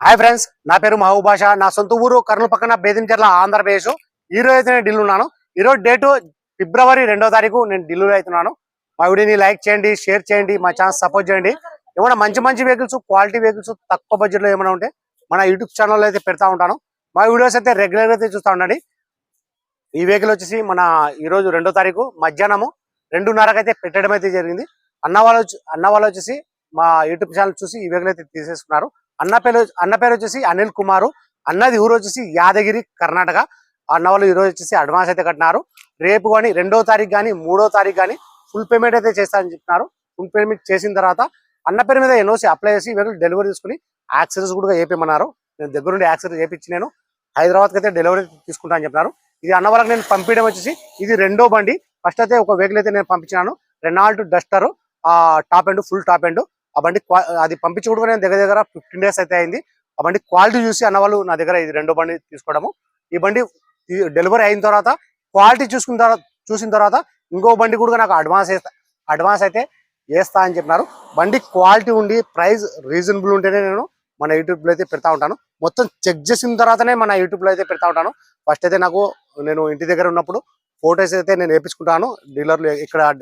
Hi friends నా పేరు మహబూబ్ భాష నా సొంత ఊరు కర్నూలు పక్కన బేదించర్ల ఆంధ్రప్రదేశ్. ఈ రోజు అయితే నేను ఢిల్లీ ఉన్నాను. ఈరోజు డేటు ఫిబ్రవరి రెండో తారీఖు నేను ఢిల్లీలో అవుతున్నాను. మా వీడియోని లైక్ చేయండి షేర్ చేయండి మా ఛానల్ సపోర్ట్ చేయండి. ఏమైనా మంచి మంచి వెహికల్స్ క్వాలిటీ వెహికల్స్ తక్కువ బడ్జెట్లో ఏమైనా ఉంటే మన యూట్యూబ్ ఛానల్ అయితే పెడతా ఉంటాను. మా వీడియోస్ అయితే రెగ్యులర్ అయితే చూస్తూ ఉండండి. ఈ వెహికల్ వచ్చేసి మన ఈ రోజు రెండో తారీఖు మధ్యాహ్నము రెండున్నరకు అయితే పెట్టడం అయితే జరిగింది. అన్న వాళ్ళు అన్న వాళ్ళు వచ్చేసి మా యూట్యూబ్ ఛానల్ చూసి ఈ వెహికల్ అయితే తీసేసుకున్నారు. అన్న పేరు అన్న పేరు వచ్చేసి అనిల్ కుమారు. అన్నది ఊరు వచ్చేసి యాదగిరి కర్ణాటక. అన్న వాళ్ళు ఈ రోజు వచ్చేసి అడ్వాన్స్ అయితే కట్టినారు. రేపు కానీ రెండో తారీఖు కానీ మూడో తారీఖు కానీ ఫుల్ పేమెంట్ అయితే చేస్తారని చెప్తున్నారు ఫుల్ పేమెంట్ చేసిన తర్వాత అన్న పేరు మీద ఎన్ఓసి అప్లై చేసి వెహికల్ డెలివరీ తీసుకుని యాక్సెస్ కూడా చేపించమన్నారు నేను దగ్గరుండి యాక్సెస్ చేపించి నేను హైదరాబాద్కి అయితే డెలివరీ తీసుకుంటా అని చెప్పినారు. ఇది అన్న వాళ్ళకి నేను పంపించడం వచ్చేసి ఇది రెండో బండి. ఫస్ట్ అయితే ఒక వెహికల్ అయితే నేను పంపించినాను. రెనాల్ట్ డస్టర్ ఆ top end full top end ఆ బండి క్వా- అది పంపించి కూడా నేను దగ్గర దగ్గర ఫిఫ్టీన్ డేస్ అయితే అయింది. ఆ బండి క్వాలిటీ చూసి అన్నవాళ్ళు నా దగ్గర ఇది రెండో బండి తీసుకోవడము. ఈ బండి డెలివరీ అయిన తర్వాత క్వాలిటీ చూసుకున్న తర్వాత చూసిన తర్వాత ఇంకో బండి కూడా నాకు అడ్వాన్స్ వేస్తా అడ్వాన్స్ అయితే వేస్తా అని చెప్పినారు. బండి క్వాలిటీ ఉండి ప్రైస్ రీజనబుల్ ఉంటేనే నేను మన యూట్యూబ్లో అయితే పెడతా ఉంటాను. మొత్తం చెక్ చేసిన తర్వాతనే మన యూట్యూబ్లో అయితే పెడతా ఉంటాను. ఫస్ట్ అయితే నాకు నేను ఇంటి దగ్గర ఉన్నప్పుడు ఫొటోస్ అయితే నేను వేపించుకుంటాను. డీలర్లు ఇక్కడ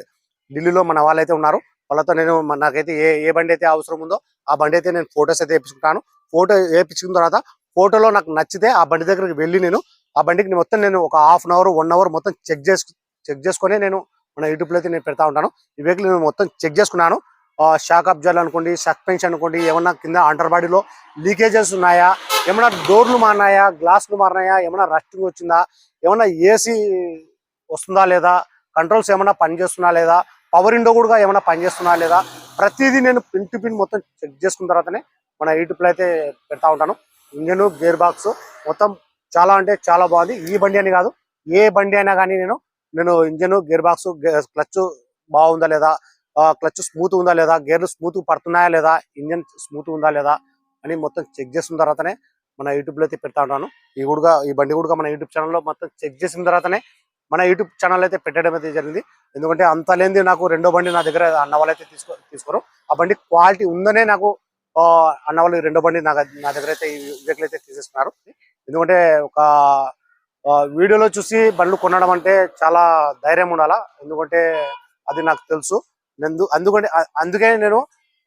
ఢిల్లీలో మన వాళ్ళు ఉన్నారు. వాళ్ళతో నేను నాకైతే ఏ ఏ బండి అయితే అవసరం ఉందో ఆ బండి అయితే నేను ఫొటోస్ అయితే వేపించుకుంటాను. ఫోటో వేపించుకున్న తర్వాత ఫోటోలో నాకు నచ్చితే ఆ బండి దగ్గరికి వెళ్ళి నేను ఆ బండికి మొత్తం నేను ఒక half an hour one hour మొత్తం చెక్ చేసు చెక్ చేసుకొని నేను మన యూట్యూబ్లో అయితే నేను పెడతా ఉంటాను. ఈ వెహికల్ నేను మొత్తం చెక్ చేసుకున్నాను. షాక్ అబ్జర్వ్ అనుకోండి సస్పెన్షన్ అనుకోండి ఏమన్నా కింద అండర్ బాడీలో లీకేజెస్ ఉన్నాయా? ఏమన్నా డోర్లు మారినాయా? గ్లాసులు మారినాయా? ఏమన్నా రస్టింగ్ వచ్చిందా? ఏమన్నా ఏసీ వస్తుందా లేదా? కంట్రోల్స్ ఏమన్నా పనిచేస్తున్నా లేదా? పవర్ విండో కూడా ఏమైనా పనిచేస్తున్నా లేదా? ప్రతిదీ నేను పిన్ టు పిన్ మొత్తం చెక్ చేసుకున్న తర్వాతనే మన యూట్యూబ్లో అయితే పెడతా ఉంటాను. ఇంజన్ గేర్ బాక్స్ మొత్తం చాలా అంటే చాలా బాగుంది. ఈ బండి అని కాదు ఏ బండి అయినా కానీ నేను నేను ఇంజన్ గేర్ బాక్స్ క్లచ్ బాగుందా లేదా? క్లచ్ స్మూత్ ఉందా లేదా? గేర్లు స్మూత్ పడుతున్నాయా లేదా? ఇంజన్ స్మూత్ ఉందా లేదా? అని మొత్తం చెక్ చేసిన తర్వాతనే మన యూట్యూబ్లో అయితే పెడతా ఉంటాను. ఈ కూడా ఈ బండి కూడా మన యూట్యూబ్ ఛానల్లో మొత్తం చెక్ చేసిన తర్వాతనే మన యూట్యూబ్ ఛానల్ అయితే పెట్టడం అయితే జరిగింది. ఎందుకంటే అంత లేనిది నాకు రెండో బండి నా దగ్గర అన్న వాళ్ళైతే అయితే తీసుకో తీసుకోరు. ఆ బండి క్వాలిటీ ఉందనే నాకు ఆ, అన్న వాళ్ళు రెండో బండి నా నా దగ్గర అయితే వెహికల్ అయితే తీసేస్తున్నారు ఎందుకంటే ఒక వీడియోలో చూసి బండ్లు కొనడం అంటే చాలా ధైర్యం ఉండాలా? ఎందుకంటే అది నాకు తెలుసు. నేను అందుకంటే అందుకే నేను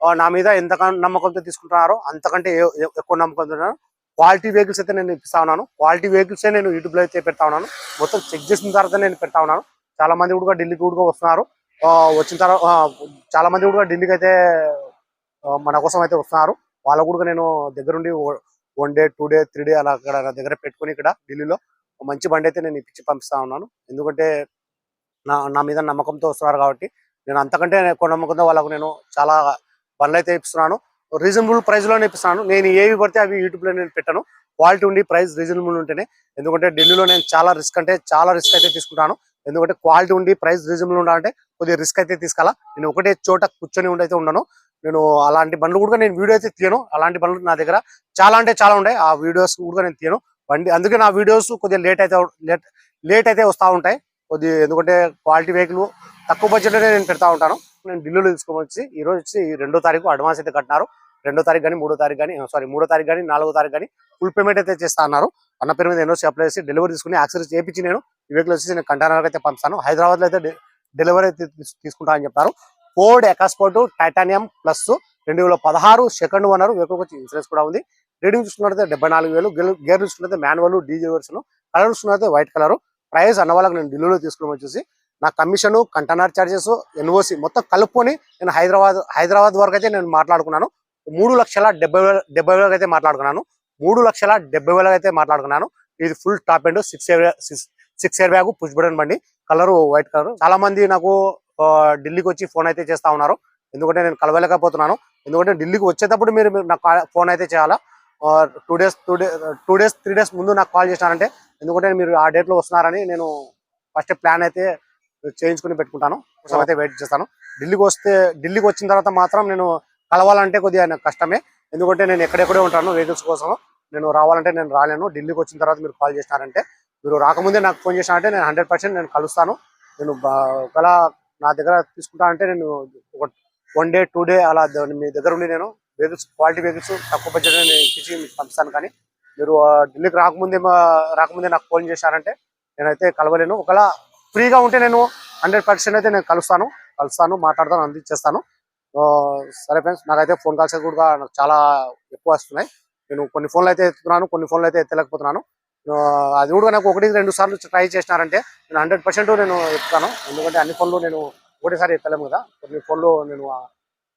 నా మీద ఎంత నమ్మకంతో తీసుకుంటున్నారో అంతకంటే ఎ- ఎ- ఎక్కువ నమ్మకంతో క్వాలిటీ వెహికల్స్ అయితే నేను ఇప్పిస్తా ఉన్నాను. క్వాలిటీ వెహికల్స్ నేను యూట్యూబ్లో అయితే పెడతా ఉన్నాను. మొత్తం చెక్ చేసిన తర్వాత నేను పెడతా ఉన్నాను. చాలా మంది కూడా ఢిల్లీకి కూడా వస్తున్నారు. ఆ, వచ్చిన తర్వాత చాలా మంది కూడా ఢిల్లీకి అయితే మన కోసం అయితే వస్తున్నారు. వాళ్ళ కూడా నేను దగ్గరుండి one day two day three day అలా అక్కడ దగ్గర పెట్టుకుని ఇక్కడ ఢిల్లీలో మంచి బండి అయితే నేను ఇప్పించి పంపిస్తా ఉన్నాను. ఎందుకంటే నా నా మీద నమ్మకంతో వస్తున్నారు కాబట్టి నేను అంతకంటే ఎక్కువ నమ్మకంతో వాళ్ళకు నేను చాలా బండ్లు అయితే ఇప్పిస్తున్నాను. రీజనబుల్ ప్రైస్లోనే నేను ఏవి పడితే అవి యూట్యూబ్లో నేను పెట్టాను. క్వాలిటీ ఉండి ప్రైస్ రీజనబుల్ ఉంటేనే. ఎందుకంటే ఢిల్లీలో నేను చాలా రిస్క్ అంటే చాలా రిస్క్ అయితే తీసుకుంటాను. ఎందుకంటే క్వాలిటీ ఉండి ప్రైస్ రీజనబుల్ ఉండాలంటే కొద్దిగా రిస్క్ అయితే తీసుకోవాలా నేను ఒకటే చోట కూర్చొని ఉండి అయితే ఉండను. నేను అలాంటి బండ్లు కూడా నేను వీడియో అయితే తీయను. అలాంటి బండ్లు నా దగ్గర చాలా అంటే చాలా ఉన్నాయి ఆ వీడియోస్ కూడా నేను తీయను. బండి అందుకే నా వీడియోస్ కొద్దిగా లేట్ అయితే లేట్ లేట్ అయితే వస్తూ ఉంటాయి. కొద్ది ఎందుకంటే క్వాలిటీ వెహికల్ తక్కువ బడ్జెట్ నేను పెడతా ఉంటాను. నేను ఢిల్లీలో తీసుకొని వచ్చి ఈ రోజు వచ్చి రెండో తారీఖు అడ్వాన్స్ అయితే కట్టినారు. రెండో తారీఖు కానీ మూడో తారీఖు కానీ సారీ మూడో తారీఖు కానీ నాలుగో తారీఖు కానీ ఫుల్ పేమెంట్ అయితే చేస్తా అన్నారు. అన్న పేరు మీద ఎన్నో అప్లై చేసి డెలివరీ తీసుకుని యాక్సెస్ చేయించి నేను ఈ వెహికల్ వచ్చి నేను కంటైనర్ అయితే పంపిస్తాను హైదరాబాద్లో అయితే డెలివరీ అయితే తీసుకుంటా అని చెప్పారు. ఫోర్డ్ ఎకాస్పోర్ట్ టైటానియం ప్లస్ రెండు వేల పదహారు సెకండ్ ఓనర్ వెహికల్ వచ్చి ఇన్సూరెన్స్ కూడా ఉంది. రీడింగ్ చూసుకున్నట్లయితే డెబ్బై నాలుగు వేలు. గేర్- గేర్ చూసుకున్నట్లయితే మాన్యువల్ డీజే వర్షన్ కలర్ చూసుకున్నట్లయితే వైట్ కలర్ ప్రైస్ అన్న వాళ్ళకి నేను ఢిల్లీలో తీసుకుని వచ్చేసి నా కమిషన్ కంటైనర్ చార్జెస్ ఎన్ఓసి మొత్తం కలుపుకొని నేను హైదరాబాద్ హైదరాబాద్ వరకు అయితే నేను మాట్లాడుకున్నాను. మూడు లక్షల డెబ్బై వేల డెబ్బై వేలకు అయితే మాట్లాడుకున్నాను. మూడు లక్షల డెబ్బై వేలకు అయితే మాట్లాడుకున్నాను. ఇది full top and six six year bag push button బండి కలర్ వైట్ కలర్. చాలా మంది నాకు ఢిల్లీకి వచ్చి ఫోన్ అయితే చేస్తా ఉన్నారు. ఎందుకంటే నేను కలవలేకపోతున్నాను. ఎందుకంటే ఢిల్లీకి వచ్చేటప్పుడు మీరు నాకు ఫోన్ అయితే చేయాలా? Two days two day two days three days ముందు నాకు కాల్ చేసినారంటే ఎందుకంటే మీరు ఆ డేట్లో వస్తున్నారని నేను ఫస్ట్ ప్లాన్ అయితే చేయించుకుని పెట్టుకుంటాను. కోసం అయితే వెయిట్ చేస్తాను. ఢిల్లీకి వస్తే ఢిల్లీకి వచ్చిన తర్వాత మాత్రం నేను కలవాలంటే కొద్దిగా కష్టమే. ఎందుకంటే నేను ఎక్కడెక్కడే ఉంటాను వెహికల్స్ కోసం. నేను రావాలంటే నేను రాలేను. ఢిల్లీకి వచ్చిన తర్వాత మీరు కాల్ చేసినారంటే మీరు రాకముందే నాకు ఫోన్ చేసినారంటే నేను హండ్రెడ్ నేను కలుస్తాను. నేను బా- ఒకవేళ నా దగ్గర తీసుకుంటా అంటే నేను ఒక వన్ డే టూ డే అలా మీ దగ్గర ఉండి నేను వెహికల్స్ క్వాలిటీ వెహికల్స్ తక్కువ బడ్జెట్ ఇచ్చి మీకు పంపిస్తాను కానీ మీరు ఢిల్లీకి రాకముందే మా- రాకముందే నాకు ఫోన్ చేశారంటే నేనైతే కలవలేను. ఒకవేళ ఫ్రీగా ఉంటే నేను హండ్రెడ్ పర్సెంట్ అయితే నేను కలుస్తాను కలుస్తాను మాట్లాడతాను అందించేస్తాను. సరే ఫ్రెండ్స్ నాకైతే ఫోన్ కాల్స్ కూడా నాకు చాలా ఎక్కువ వస్తున్నాయి. నేను కొన్ని ఫోన్లు అయితే ఎత్తుతున్నాను కొన్ని ఫోన్లు అయితే ఎత్తలేకపోతున్నాను. అది కూడా నాకు ఒకటి రెండు సార్లు ట్రై చేసినారంటే నేను హండ్రెడ్ పర్సెంట్ నేను ఎత్తుతాను. ఎందుకంటే అన్ని ఫోన్లు నేను ఒకటేసారి ఎత్తలేము కదా. కొన్ని ఫోన్లు నేను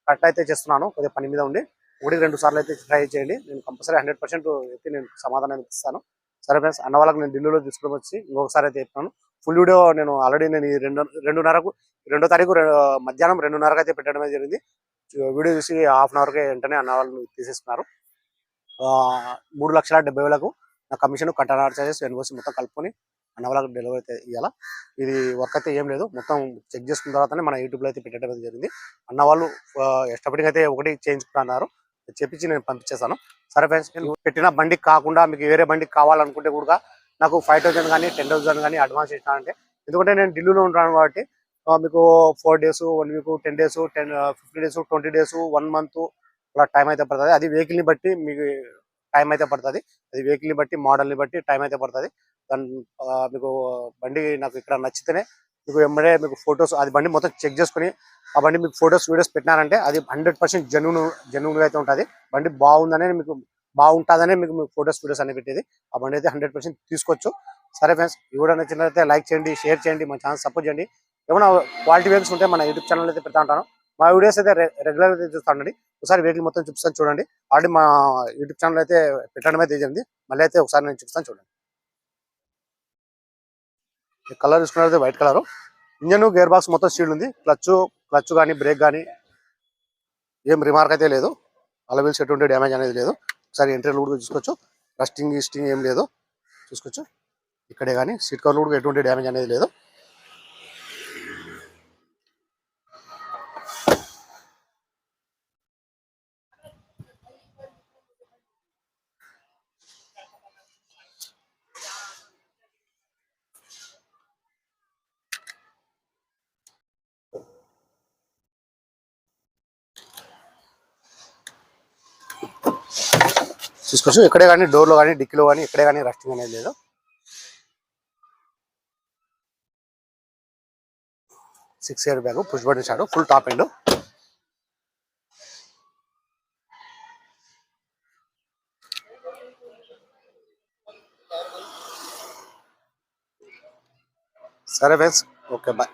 కట్ అయితే చేస్తున్నాను కొద్దిగా పని మీద ఉండి. ఒకటి రెండు సార్లు అయితే ట్రై చేయండి. నేను కంపల్సరీ హండ్రెడ్ పర్సెంట్ ఎత్తి నేను సమాధానం ఇస్తాను. సరే ఫ్రెండ్స్ అన్న వాళ్ళకి నేను ఢిల్లీలో తీసుకుని వచ్చి ఇంకొకసారి అయితే చెప్తాను ఫుల్ వీడియో నేను ఆల్రెడీ నేను ఈ రెండు రెండున్నరకు రెండో తారీఖు మధ్యాహ్నం రెండున్నరకు అయితే పెట్టడమే జరిగింది. వీడియో చూసి హాఫ్ అన్ అవర్కే వెంటనే అన్న వాళ్ళు తీసేస్తున్నారు ఆ, మూడు లక్షల డెబ్బై వేలకు నా కమిషన్ కంటైనర్ చార్జెస్ ఎన్ఓసి మొత్తం కలుపుకొని అన్న వాళ్ళకి డెలివరీ అయితే ఇవ్వాలా ఇది వర్క్ అయితే ఏం లేదు. మొత్తం చెక్ చేసుకున్న తర్వాతనే మన యూట్యూబ్లో అయితే పెట్టడం జరిగింది. అన్న వాళ్ళు ఎస్టపటికి అయితే ఒకటి చేయించుకున్నారు చెప్పించి నేను పంపించేస్తాను. సరే ఫ్రెండ్స్ నేను పెట్టిన బండికి కాకుండా మీకు వేరే బండికి కావాలనుకుంటే కూడా నాకు ఫైవ్ థౌసండ్ కానీ టెన్ థౌసండ్ కానీ అడ్వాన్స్ ఇస్తానంటే. ఎందుకంటే నేను ఢిల్లీలో ఉంటాను కాబట్టి మీకు four days one week ten days ten fifty days twenty days one month అలా టైం అయితే పడుతుంది. అది వెహికల్ని బట్టి మీకు టైం అయితే పడుతుంది. అది వెహికల్ని బట్టి మోడల్ని బట్టి టైం అయితే పడుతుంది. దాని మీకు బండి నాకు ఇక్కడ నచ్చితేనే మీకు వెంబడే మీకు ఫొటోస్ అది బండి మొత్తం చెక్ చేసుకుని ఆ బండి మీకు ఫొటోస్ వీడియోస్ పెట్టినారంటే అది హండ్రెడ్ పర్సెంట్ జెన్యున్ జెన్యున్గా అయితే ఉంటుంది. బండి బాగుందనే మీకు బాగుంటుందనే మీకు మీకు ఫొటోస్ వీడియోస్ అన్ని పెట్టేది. ఆ బండి అయితే హండ్రెడ్ పర్సెంట్ తీసుకోవచ్చు. సరే ఫ్రెండ్స్ ఈ వీడియో నచ్చినట్లయితే లైక్ చేయండి షేర్ చేయండి మా ఛానల్ సపోర్ట్ చేయండి. ఏమైనా క్వాలిటీ వెహికల్స్ ఉంటే మన యూట్యూబ్ ఛానల్ అయితే పెడతా ఉంటాను. మా వీడియోస్ అయితే రెగ్యులర్ అయితే చూస్తూ ఉండండి. ఒకసారి వెహికల్ మొత్తం చూపిస్తాను చూడండి. ఆల్రెడీ మా యూట్యూబ్ ఛానల్ అయితే పెట్టడం అయితే జరిగింది. మళ్ళీ అయితే ఒకసారి నేను చూపిస్తాను చూడండి. కలర్ చూసుకున్నట్లయితే white colour. Engine gear box మొత్తం స్టీల్ ఉంది. క్లచ్ క్లచ్ కానీ బ్రేక్ కానీ ఏం రిమార్క్ అయితే లేదు. అలవీల్స్ ఎటువంటి డ్యామేజ్ అనేది లేదు. ఒకసారి ఎంట్రీలు కూడా చూసుకోవచ్చు. రస్టింగ్ గిస్టింగ్ ఏం లేదు. చూసుకోవచ్చు. ఇక్కడే కానీ సీట్ కవర్లు కూడా ఎటువంటి డ్యామేజ్ అనేది లేదు. చూసుకోవచ్చు ఇక్కడే కానీ డోర్లో కానీ డిక్కీలో కానీ ఇక్కడే కానీ రస్టింగ్ అనేది లేదు. Six year bag push button ఇచ్చాడు ఫుల్ టాప్ ఎండ్ సరే ఫ్రెండ్స్ ఓకే బాయ్.